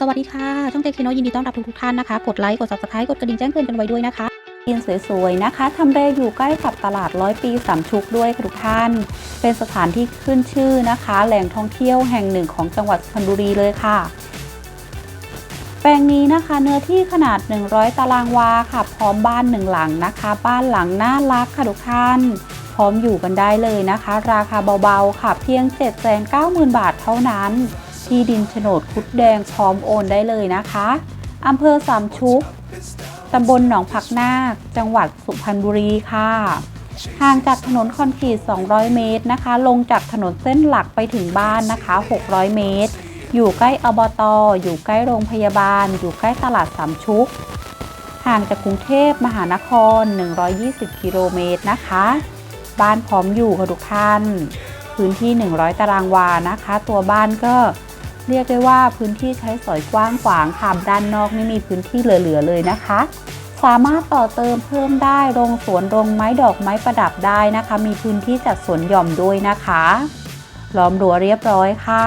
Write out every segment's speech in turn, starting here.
สวัสดีค่ะ ช่องเจคโนยินดีต้อนรับทุกทุกท่านนะคะ กดไลค์ กด subscribe กดกระดิ่งแจ้งเตือนกันไว้ด้วยนะคะยินสวยๆนะคะทำเลอยู่ใกล้กับตลาดร้อยปีสามชุกด้วยค่ะทุกท่าน เป็นสถานที่ขึ้นชื่อนะคะ แหล่งท่องเที่ยวแห่งหนึ่งของจังหวัดสุพรรณบุรีเลยค่ะ แปลงนี้นะคะเนื้อที่ขนาด 100 ตารางวาค่ะ พร้อมบ้านหนึ่งหลังนะคะ บ้านหลังน่ารักค่ะทุกท่าน พร้อมอยู่กันได้เลยนะคะ ราคาเบาๆค่ะเพียง 790,000 บาทเท่านั้น ที่ดินโฉนดคุดแดงพร้อมโอนได้เลยนะคะอำเภอสามชุกตำบลหนองผักนาค จังหวัดสุพรรณบุรีค่ะ ห่างจากถนนคอนกรีต 200 เมตรนะคะ ลงจากถนนเส้นหลักไปถึงบ้านนะคะ 600 เมตร อยู่ใกล้อบตอยู่ใกล้โรงพยาบาล อยู่ใกล้ตลาดสามชุก ห่างจากกรุงเทพมหานคร 120 กิโลเมตรนะคะ บ้านพร้อมอยู่ค่ะทุกท่าน พื้นที่ 100 ตารางวานะคะ ตัวบ้านก็ เรียกได้ว่าพื้นที่ใช้สอยกว้างขวางค่ะด้านนอกไม่มีพื้นที่เหลือๆเลยนะคะ สามารถต่อเติมเพิ่มได้โรงสวนโรงไม้ดอกไม้ประดับได้นะคะ มีพื้นที่จัดสวนหย่อมด้วยนะคะล้อมรั้วเรียบร้อยค่ะ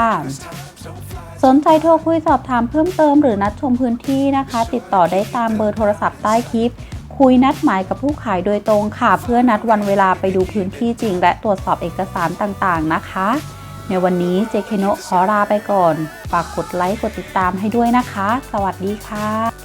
สนใจโทรคุยสอบถามเพิ่มเติมหรือนัดชมพื้นที่นะคะ ติดต่อได้ตามเบอร์โทรศัพท์ใต้คลิป คุยนัดหมายกับผู้ขายโดยตรงค่ะ เพื่อนัดวันเวลาไปดูพื้นที่จริง และตรวจสอบเอกสารต่างๆนะคะ ในวันนี้เจเคโนขอลาไปก่อน ฝากกดไลค์กดติดตามให้ด้วยนะคะ สวัสดีค่ะ